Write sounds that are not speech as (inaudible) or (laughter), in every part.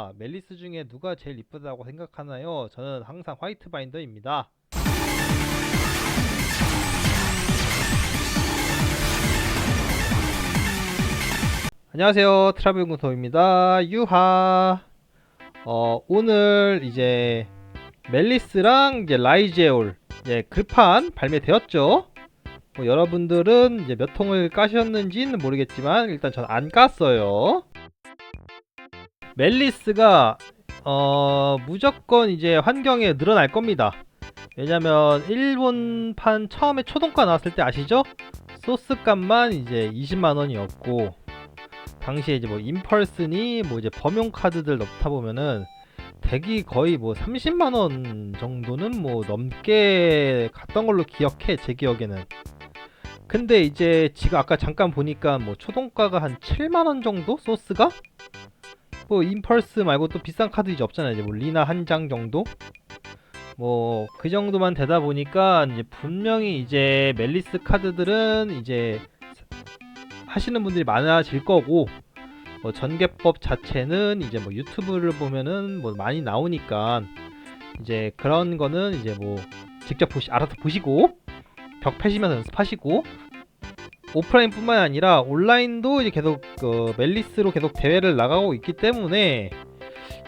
아, 멜리스 중에 누가 제일 이쁘다고 생각하나요? 저는 항상 화이트 바인더입니다. 안녕하세요. 트라블 연구소입니다. 유하. 어, 오늘 이제 멜리스랑 이제 라이제올 이제 급한 발매되었죠. 뭐 여러분들은 이제 몇 통을 까셨는지는 모르겠지만 일단 전 안 깠어요. 멜리스가 어 무조건 이제 환경에 늘어날 겁니다. 왜냐면 일본판 처음에 초동가 나왔을 때 아시죠? 소스 값만 이제 20만 원이었고 당시에 이제 뭐 임펄스니 뭐 이제 범용 카드들 넣다 보면은 대기 거의 뭐 30만 원 정도는 뭐 넘게 갔던 걸로 기억해 제 기억에는. 근데 이제 지금 아까 잠깐 보니까 뭐 초동가가 한 7만 원 정도 소스가 뭐 임펄스 말고 또 비싼 카드 이제 없잖아요. 이제 뭐 리나 한 장 정도? 뭐 그 정도만 되다 보니까 이제 분명히 이제 멜리스 카드들은 이제 하시는 분들이 많아질 거고 뭐 전개법 자체는 이제 뭐 유튜브를 보면은 뭐 많이 나오니까 이제 그런 거는 이제 뭐 직접 보시 알아서 보시고 벽 패시면서 연습하시고 오프라인뿐만 아니라 온라인도 이제 계속 그 멜리스로 계속 대회를 나가고 있기 때문에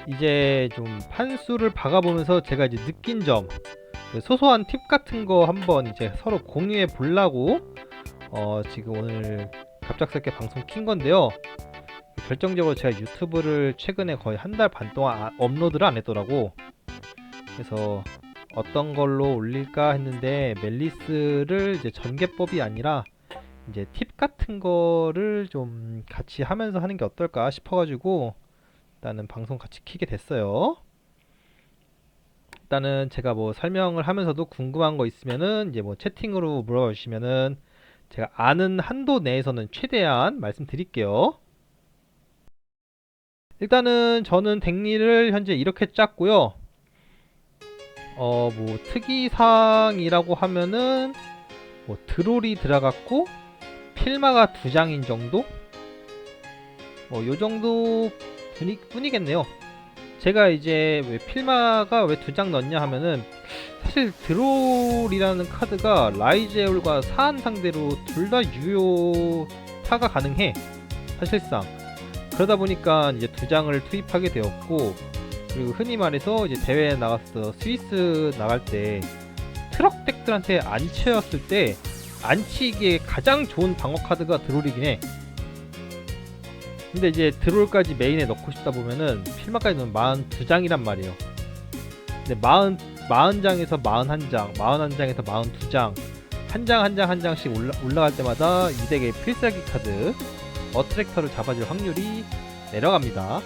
이제 좀 판수를 박아보면서 제가 이제 느낀 점그 소소한 팁 같은 거 한번 이제 서로 공유해 보려고 어 지금 오늘 갑작스럽게 방송 킨 건데요. 결정적으로 제가 유튜브를 최근에 거의 한 달 반 동안 아- 업로드를 안 했더라고. 그래서 어떤 걸로 올릴까 했는데 멜리스를 이제 전개법이 아니라 이제 팁 같은 거를 좀 같이 하면서 하는 게 어떨까 싶어가지고 일단은 방송 같이 키게 됐어요. 일단은 제가 뭐 설명을 하면서도 궁금한 거 있으면은 이제 뭐 채팅으로 물어봐 주시면은 제가 아는 한도 내에서는 최대한 말씀드릴게요. 일단은 저는 덱리를 현재 이렇게 짰고요. 어, 뭐 특이사항이라고 하면은 뭐 드롤이 들어갔고 필마가 두 장인 정도? 뭐요 정도 분이, 뿐이겠네요. 제가 이제 왜 필마가 왜 두 장 넣냐 하면은 사실 드롤이라는 카드가 라이제올과 사한 상대로 둘 다 유효 타가 가능해. 사실상. 그러다 보니까 이제 두 장을 투입하게 되었고 그리고 흔히 말해서 이제 대회에 나갔어 스위스 나갈 때 트럭 덱들한테 안 치였을 때 안 치기에 가장 좋은 방어 카드가 드롤이긴 해. 근데 이제 드롤까지 메인에 넣고 싶다 보면은 필마까지 넣으면 42장이란 말이에요. 근데 40, 40장에서 41장, 41장에서 42장, 한 장 한 장 한 장씩 올라, 올라갈 때마다 이 덱의 필살기 카드 어트랙터를 잡아줄 확률이 내려갑니다.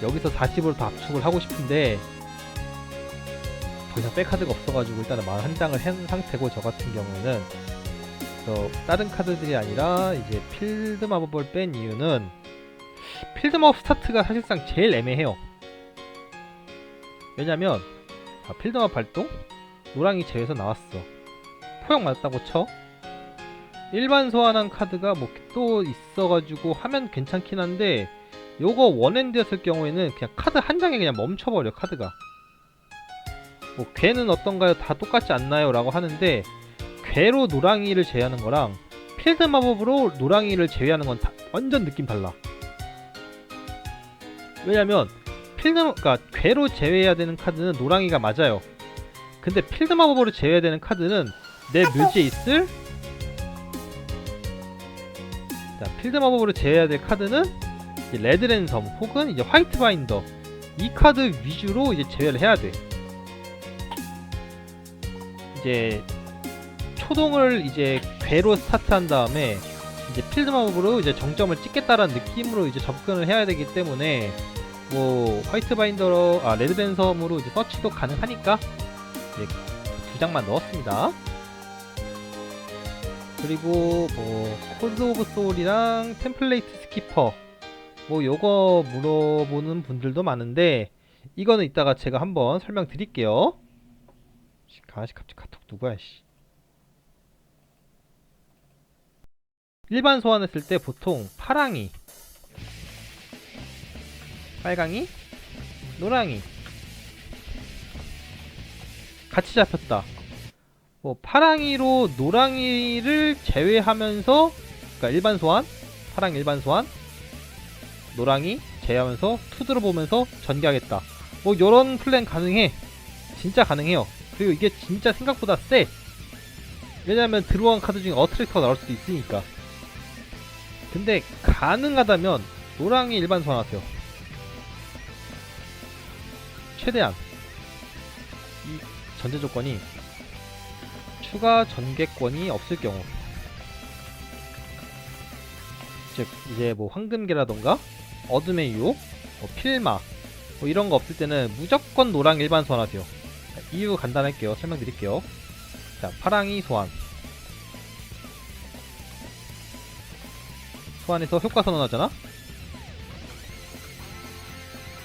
여기서 40으로 더 압축을 하고 싶은데 더 이상 백 카드가 없어가지고 일단은 41장을 한 상태고 저 같은 경우는 그래서 다른 카드들이 아니라 이제 필드 마법을 뺀 이유는 필드 마법 스타트가 사실상 제일 애매해요. 왜냐면 자, 필드 마법 발동 노랑이 제외해서 나왔어. 포역 맞았다고 쳐. 일반 소환한 카드가 뭐 또 있어가지고 하면 괜찮긴 한데 요거 원핸드였을 경우에는 그냥 카드 한 장에 그냥 멈춰버려 카드가. 뭐 괴는 어떤가요? 다 똑같지 않나요? 라고 하는데 괴로 노랑이를 제외하는 거랑 필드 마법으로 노랑이를 제외하는 건 다- 완전 느낌 달라. 왜냐면 필드 그러니까 괴로 제외해야 되는 카드는 노랑이가 맞아요. 근데 필드 마법으로 제외해야 되는 카드는 내 묘지에 있을 자 필드 마법으로 제외해야 될 카드는 레드 랜섬 혹은 이제 화이트 바인더 이 카드 위주로 이제 제외를 해야 돼. 이제 초동을 이제 괴로 스타트한 다음에 이제 필드 마법으로 이제 정점을 찍겠다라는 느낌으로 이제 접근을 해야 되기 때문에 뭐 화이트 바인더로 아 레드 랜섬으로 이제 서치도 가능하니까 이제 두 장만 넣었습니다. 그리고 뭐 코드 오브 소울이랑 템플레이트 스키퍼 뭐 요거 물어보는 분들도 많은데 이거는 이따가 제가 한번 설명드릴게요. 씨, 가시 갑자기 카톡 누구야 씨. 일반 소환했을 때 보통 파랑이 빨강이 노랑이 같이 잡혔다. 뭐 파랑이로 노랑이를 제외하면서 그러니까 일반 소환 파랑 일반 소환 노랑이 제외하면서 투드로 보면서 전개하겠다. 뭐 요런 플랜 가능해. 진짜 가능해요 그리고 이게 진짜 생각보다 세 왜냐면 들어온 카드 중에 어트랙터가 나올 수도 있으니까. 근데 가능하다면 노랑이 일반 소환하세요. 최대한. 이 전제 조건이 추가 전개권이 없을 경우. 즉 이제 뭐 황금계라던가 어둠의 유혹, 뭐 필마 뭐 이런 거 없을 때는 무조건 노랑 일반 소환하세요 자, 이유 간단할게요. 설명드릴게요. 자 파랑이 소환. 소환해서 효과 선언하잖아?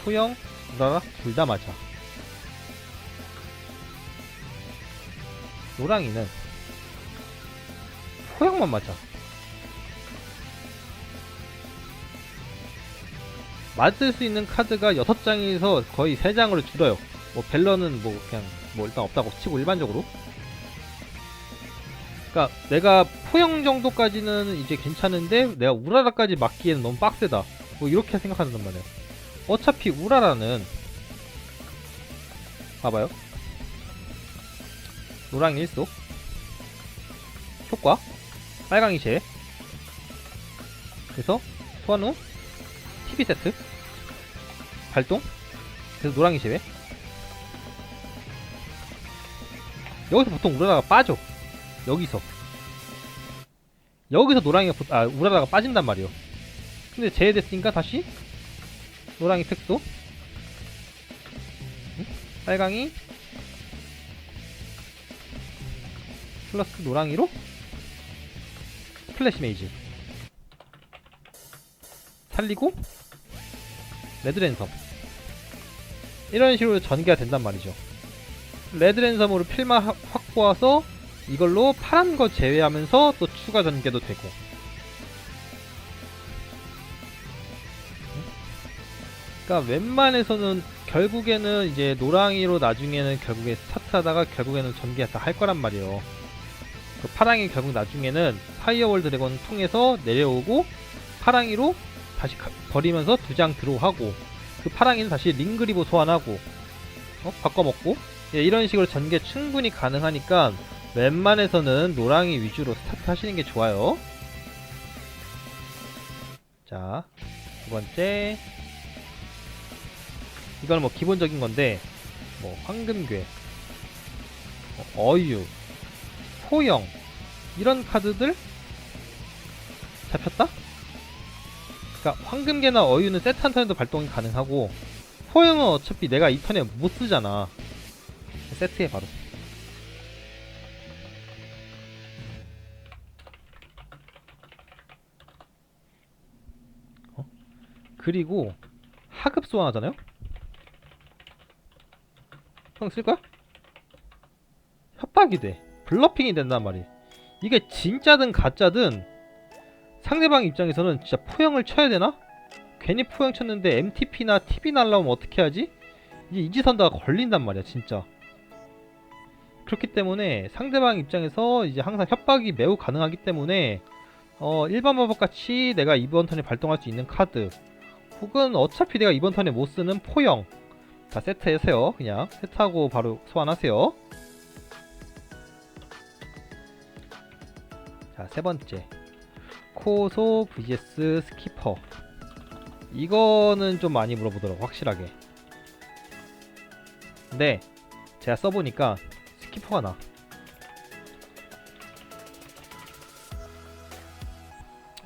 소형, 우라라 둘 다 맞아. 노랑이는 소형만 맞아. 맞을 수 있는 카드가 6장에서 거의 3장으로 줄어요 뭐 벨러는 뭐 그냥 뭐 일단 없다고 치고 일반적으로. 그러니까 내가 포형 정도까지는 이제 괜찮은데 내가 우라라까지 맞기에는 너무 빡세다. 뭐 이렇게 생각한단 말이에요 어차피 우라라는 봐봐요. 노랑 일속. 효과. 빨강이 제. 그래서 소환 후. TV 세트. 발동. 그래서 노랑이 제외 여기서 보통 우라라가 빠져. 여기서. 여기서 노랑이가 보- 아 우라라가 빠진단 말이에요. 근데 제외됐으니까 다시 노랑이 특수. 응? 빨강이 플러스 노랑이로 플래시 메이지. 살리고 레드랜섬. 이런 식으로 전개가 된단 말이죠 레드 랜섬으로 필마 하- 확보해서 이걸로 파란 거 제외하면서 또 추가 전개도 되고. 그러니까 웬만해서는 결국에는 이제 노랑이로 나중에는 결국에 스타트하다가 결국에는 전개 다할 거란 말이에요. 그 파랑이 결국 나중에는 파이어월 드래곤 통해서 내려오고 파랑이로 다시 가- 버리면서 두 장 드로우하고 그 파랑이는 다시 링그리보 소환하고 어? 바꿔먹고. 예, 이런 식으로 전개 충분히 가능하니까 웬만해서는 노랑이 위주로 스타트 하시는 게 좋아요. 자 두 번째. 이건 뭐 기본적인 건데 뭐 황금괴 뭐 어유 포영 이런 카드들? 잡혔다? 그러니까 황금계나 어유는 세트 한 턴에도 발동이 가능하고 포영은 어차피 내가 이 턴에 못 쓰잖아 세트해 바로 어? 그리고 하급 소환하잖아요? 형 쓸거야? 협박이 돼 블러핑이 된단 말이야 이게 진짜든 가짜든 상대방 입장에서는 진짜 포형을 쳐야 되나? 괜히 포형 쳤는데 MTP나 TV 날라오면 어떻게 하지? 이제 이지선다가 걸린단 말이야 진짜 그렇기 때문에 상대방 입장에서 이제 항상 협박이 매우 가능하기 때문에 어 일반 마법 같이 내가 이번 턴에 발동할 수 있는 카드 혹은 어차피 내가 이번 턴에 못 쓰는 포형 다 세트하세요 그냥 세트하고 바로 소환하세요 자, 세 번째. 코소 vs 스키퍼. 이거는 좀 많이 물어보더라고, 확실하게. 근데, 제가 써보니까 스 키퍼가 나.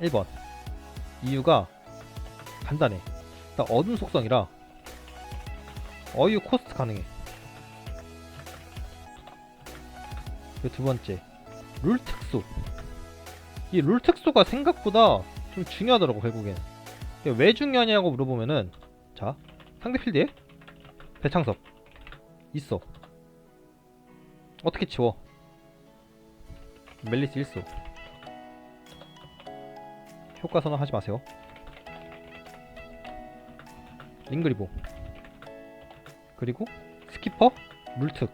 (1번) 이유가 간단해. 일단 어둠 속성이라 어유 코스트 가능해. 그리고 두 번째 룰 특수. 이 룰 특수가 생각보다 좀 중요하더라고 결국엔. 왜 중요하냐고 물어보면은 자 상대 필드에 배창섭. 있어 어떻게 치워? 멜리스 1소 효과 선언하지 마세요. 링그리보. 그리고 스키퍼 물특.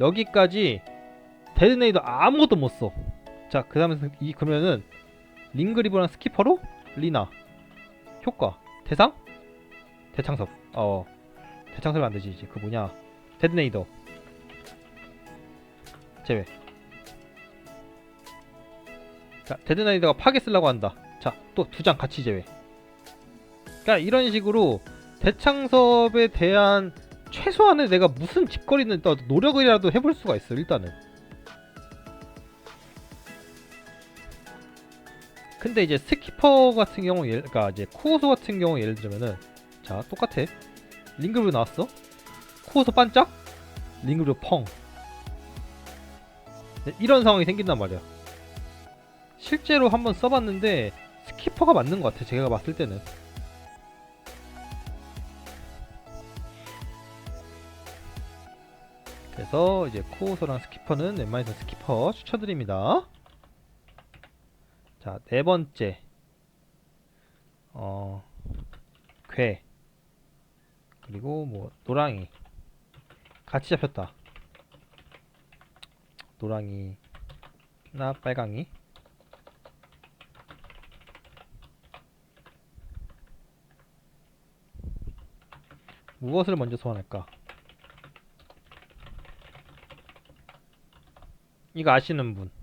여기까지 데드네이도 아무것도 못 써. 자 그 다음에 이 그러면은 링그리보랑 스키퍼로 리나. 효과. 대상? 대창섭 어 대창섭이 안되지 이제 그 뭐냐. 데드네이더. 제외. 자 데드네이더가 파괴 쓰려고 한다. 자 또 두 장 같이 제외. 그러니까 이런 식으로 대창섭에 대한 최소한의 내가 무슨 짓거리는 또 노력이라도 해볼 수가 있어 일단은. 근데 이제 스키퍼 같은 경우 예를 그러니까 이제 코어소 같은 경우 예를 들면은 자 똑같아 링그브 나왔어? 코어소 반짝? 링그브 펑. 네, 이런 상황이 생긴단 말이야. 실제로 한번 써봤는데 스키퍼가 맞는 것 같아 제가 봤을 때는. 그래서 이제 코어소랑 스키퍼는 웬만해서 스키퍼 추천드립니다. 자, 네 번째. 어, 괴. 그리고 뭐, 노랑이. 같이 잡혔다. 노랑이. 나 빨강이. 무엇을 먼저 소환할까? 이거 아시는 분.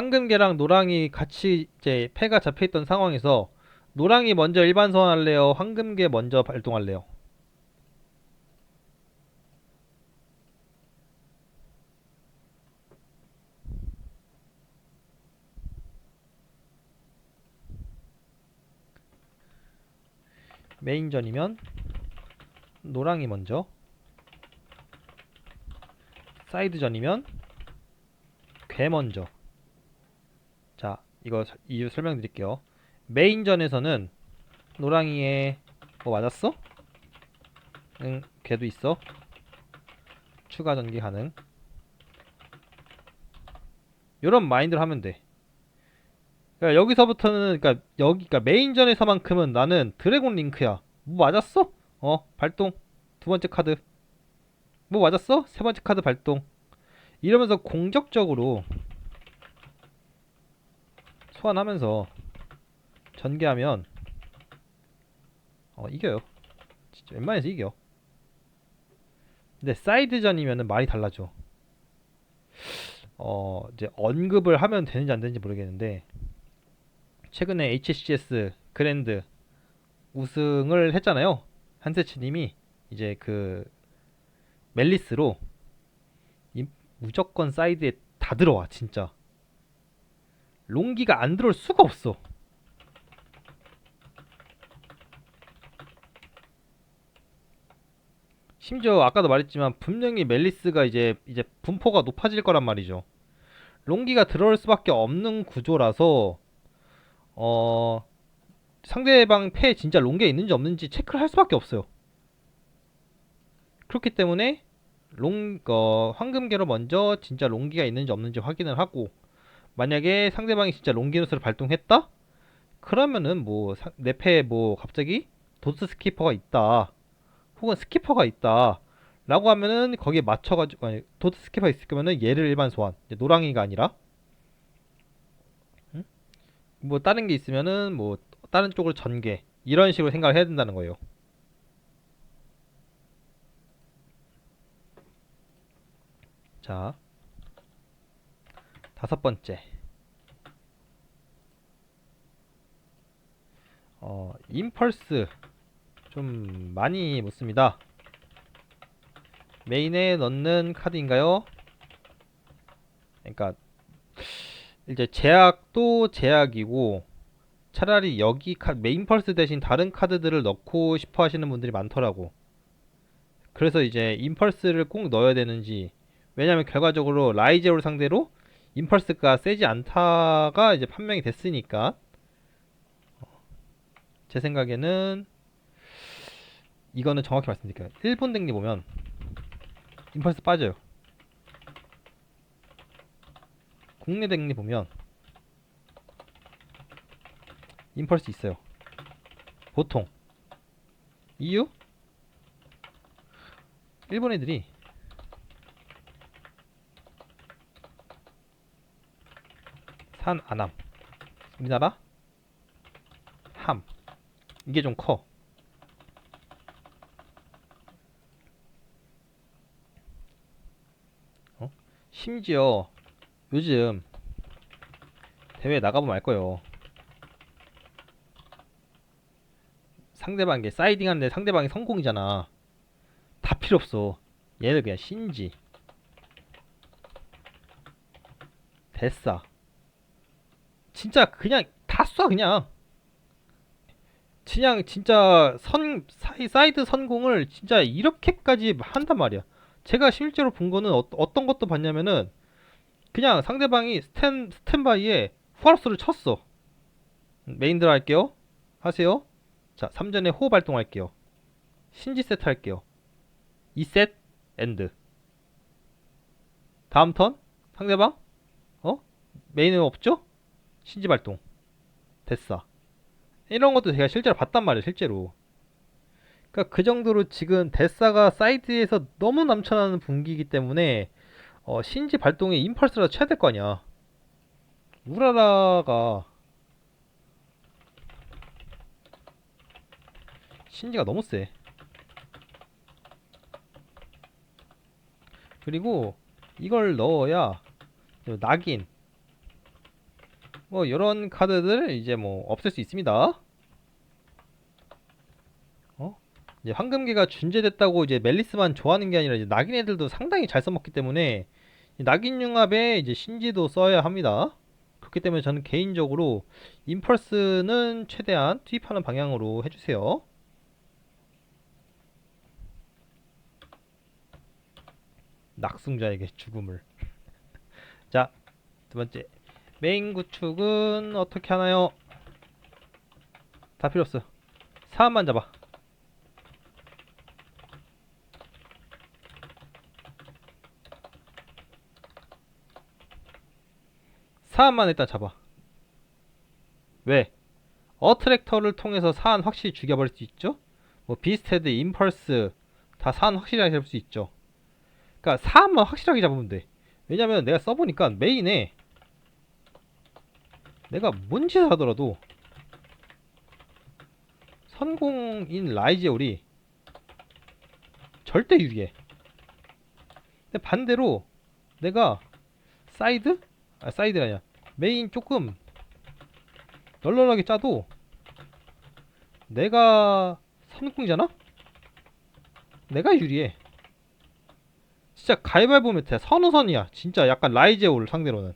황금개랑 노랑이 같이 이제 패가 잡혀있던 상황에서 노랑이 먼저 일반 소환할래요? 황금개 먼저 발동할래요? 메인전이면 노랑이 먼저 사이드전이면 괴 먼저 자, 이거 서- 이유 설명드릴게요. 메인전에서는 노랑이에 뭐 맞았어? 응, 걔도 있어. 추가 전기 가능. 요런 마인드로 하면 돼. 그러니까 여기서부터는 그러니까 여기 그러니까 메인전에서만큼은 나는 드래곤 링크야. 뭐 맞았어? 어, 발동. 두 번째 카드. 뭐 맞았어? 세 번째 카드 발동. 이러면서 공격적으로 소환하면서 전개하면 어 이겨요. 진짜 웬만해서 이겨. 근데 사이드전이면은 말이 달라져. 어 이제 언급을 하면 되는지 안 되는지 모르겠는데 최근에 HCS 그랜드 우승을 했잖아요. 한세치 님이 이제 그 멜리스로 이- 무조건 사이드에 다 들어와 진짜 롱기가 안 들어올 수가 없어. 심지어 아까도 말했지만 분명히 멜리스가 이제 이제 분포가 높아질 거란 말이죠. 롱기가 들어올 수밖에 없는 구조라서 어 상대방 패에 진짜 롱기가 있는지 없는지 체크를 할 수밖에 없어요. 그렇기 때문에 롱 어, 황금계로 먼저 진짜 롱기가 있는지 없는지 확인을 하고 만약에 상대방이 진짜 롱기누스를 발동했다? 그러면은 뭐 내 패에 뭐 갑자기 도트 스키퍼가 있다. 혹은 스키퍼가 있다. 라고 하면은 거기에 맞춰가지고 아니 도트 스키퍼 있을 거면은 얘를 일반 소환. 노랑이가 아니라. 응? 뭐 다른 게 있으면은 뭐 다른 쪽으로 전개. 이런 식으로 생각을 해야 된다는 거예요. 자 다섯 번째. 어, 임펄스 좀 많이 묻습니다. 메인에 넣는 카드인가요? 그러니까 이제 제약도 제약이고 차라리 여기 카, 메인 펄스 대신 다른 카드들을 넣고 싶어 하시는 분들이 많더라고. 그래서 이제 임펄스를 꼭 넣어야 되는지 왜냐면 결과적으로 라이제오를 상대로 임펄스가 세지 않다가 이제 판명이 됐으니까 제 생각에는 이거는 정확히 말씀드릴게요 1분 댕리 보면 임펄스 빠져요 국내 덱리 보면 임펄스 있어요. 보통 이유? 일본 애들이 산 안함 우리나라 함 이게 좀 커. 어? 심지어 요즘 대회 나가보면 알 거예요. 상대방에게 사이딩 하는데 상대방이 성공이잖아. 다 필요 없어. 얘는 그냥 신지. 됐어. 진짜 그냥 다 쏴 그냥. 그냥 진짜 선 사이 사이드 선공을 진짜 이렇게까지 한단 말이야. 제가 실제로 본 거는 어, 어떤 것도 봤냐면은 그냥 상대방이 스탠 스탠바이에 후아로스를 쳤어. 메인 드라 할게요. 하세요. 자, 3전에 호흡 발동할게요. 신지 세트 할게요. 2셋 엔드. 다음 턴 상대방 어? 메인은 없죠? 신지 발동. 됐어. 이런 것도 제가 실제로 봤단 말이에요, 실제로. 그러니까 그 정도로 지금 데사가 사이드에서 너무 넘쳐나는 분기이기 때문에 어, 신지 발동에 임펄스라도 쳐야 될 거 아니야. 우라라가 신지가 너무 세. 그리고 이걸 넣어야 저 낙인 뭐 이런 카드들 이제 뭐 없앨 수 있습니다. 어? 이제 황금기가 준재됐다고 이제 멜리스만 좋아하는 게 아니라 이제 낙인 애들도 상당히 잘 써먹기 때문에 이 낙인 융합에 이제 신지도 써야 합니다. 그렇기 때문에 저는 개인적으로 임펄스는 최대한 투입하는 방향으로 해주세요. 낙승자에게 죽음을. (laughs) 자, 두 번째. 메인 구축은 어떻게 하나요? 다 필요 없어. 사람만 잡아. 사안만 일단 잡아. 왜? 어트랙터를 통해서 사안 확실히 죽여버릴 수 있죠? 뭐 비스테드, 임펄스 다 사안 확실하게 잡을 수 있죠. 그러니까 사안만 확실하게 잡으면 돼. 왜냐면 내가 써보니까 메인에 내가 뭔 짓을 하더라도 선공인 라이제올이 절대 유리해. 근데 반대로 내가 사이드? 아 사이드가 아니야. 메인 조금 널널하게 짜도 내가 선공이잖아? 내가 유리해. 진짜 가위바위보 메타야. 선우선이야. 진짜 약간 라이제올 상대로는.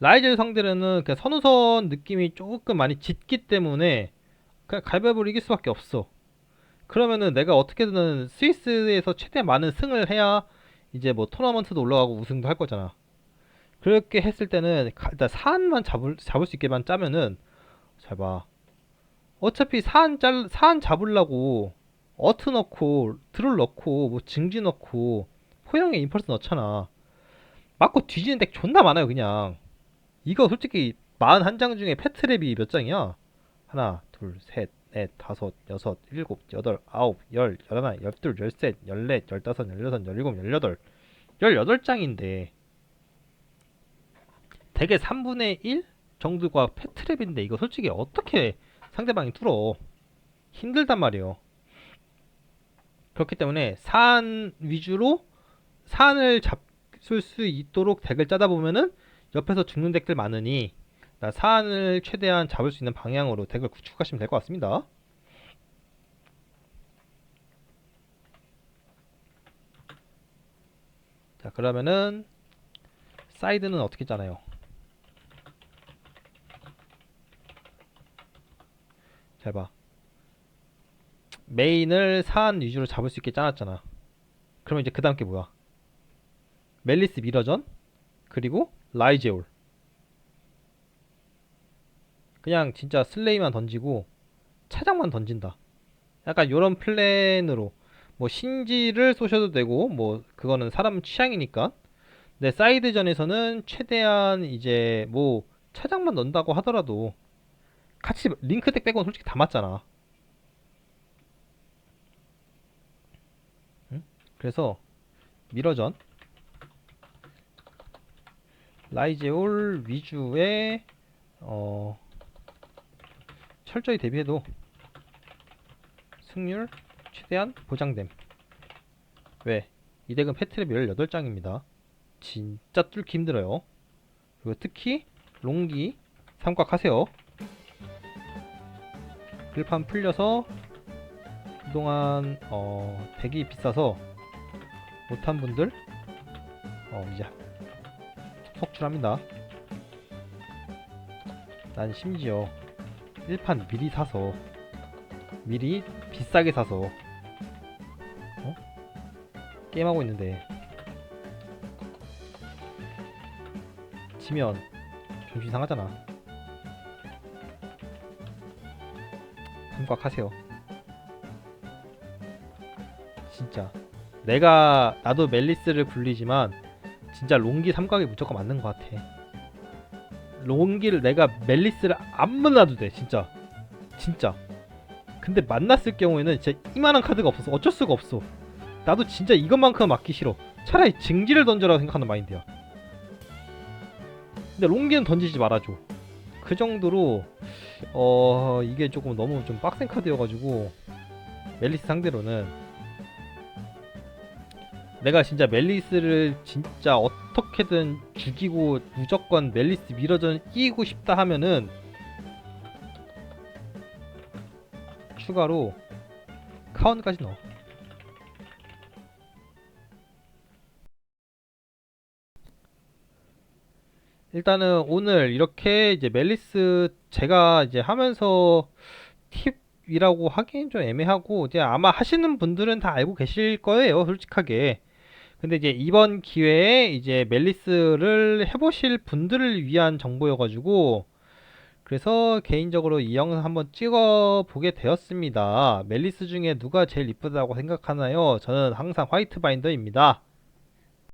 라이젤 상대로는 그 선우선 느낌이 조금 많이 짙기 때문에 그냥 가위바위보를 이길 수밖에 없어. 그러면은 내가 어떻게든 스위스에서 최대한 많은 승을 해야 이제 뭐 토너먼트도 올라가고 우승도 할 거잖아. 그렇게 했을 때는 가- 일단 사안만 잡을 잡을 수 있게만 짜면은 잘 봐. 어차피 사안 짤 사안 잡으려고 어트 넣고 드롤 넣고 뭐 증지 넣고 포영에 임펄스 넣잖아. 맞고 뒤지는 덱 존나 많아요 그냥. 이거 솔직히 41장 중에 패트랩이 몇 장이야? 하나, 둘, 셋, 넷, 다섯, 여섯, 일곱, 여덟, 아홉, 열, 열하나, 열둘, 열셋, 열넷, 열다섯, 열여섯, 열일곱, 열여덟, 열여덟 장인데 대개 3분의 1 정도가 패트랩인데 이거 솔직히 어떻게 상대방이 뚫어? 힘들단 말이에요. 그렇기 때문에 사안 위주로 사안을 잡을 수 있도록 덱을 짜다 보면은 옆에서 죽는 덱들 많으니 나 사안을 최대한 잡을 수 있는 방향으로 덱을 구축하시면 될 것 같습니다. 자 그러면은 사이드는 어떻게 짜나요? 잘 봐. 메인을 사안 위주로 잡을 수 있게 짜놨잖아. 그러면 이제 그 다음 게 뭐야? 멜리스 미러전 그리고 라이제올 그냥 진짜 슬레이만 던지고 차장만 던진다 약간 요런 플랜으로 뭐 신지를 쏘셔도 되고 뭐 그거는 사람 취향이니까. 근데 사이드전에서는 최대한 이제 뭐 차장만 넣는다고 하더라도 같이 링크덱 빼고는 솔직히 다 맞잖아. 응? 그래서 미러전 라이제올 위주의 어 철저히 대비해도 승률 최대한 보장됨. 왜? 이 덱은 패트랩 18장입니다. 진짜 뚫기 힘들어요. 그리고 특히 롱기 삼각하세요. 글판 풀려서 그동안 어 덱이 비싸서 못한 분들 어 이제 속출합니다. 난 심지어 1판 미리 사서 미리 비싸게 사서 어? 게임하고 있는데 지면 정신 이상하잖아 삼각하세요 진짜 내가 나도 멜리스를 굴리지만 진짜 롱기 삼각이 무조건 맞는 것 같아. 롱기를 내가 멜리스를 안 만나도 돼 진짜. 진짜. 근데 만났을 경우에는 진짜 이만한 카드가 없어서 어쩔 수가 없어. 나도 진짜 이것만큼 맞기 싫어. 차라리 증지를 던져라 생각하는 마인드야. 근데 롱기는 던지지 말아줘. 그 정도로 어 이게 조금 너무 좀 빡센 카드여가지고 멜리스 상대로는 내가 진짜 멜리스를 진짜 어떻게든 죽이고 무조건 멜리스 미러전 이기고 싶다 하면은 추가로 카운까지 넣어. 일단은 오늘 이렇게 이제 멜리스 제가 이제 하면서 팁이라고 하기엔 좀 애매하고 이제 아마 하시는 분들은 다 알고 계실 거예요, 솔직하게. 근데 이제 이번 기회에 이제 멜리스를 해보실 분들을 위한 정보여가지고 그래서 개인적으로 이 영상 한번 찍어 보게 되었습니다. 멜리스 중에 누가 제일 이쁘다고 생각하나요? 저는 항상 화이트 바인더입니다.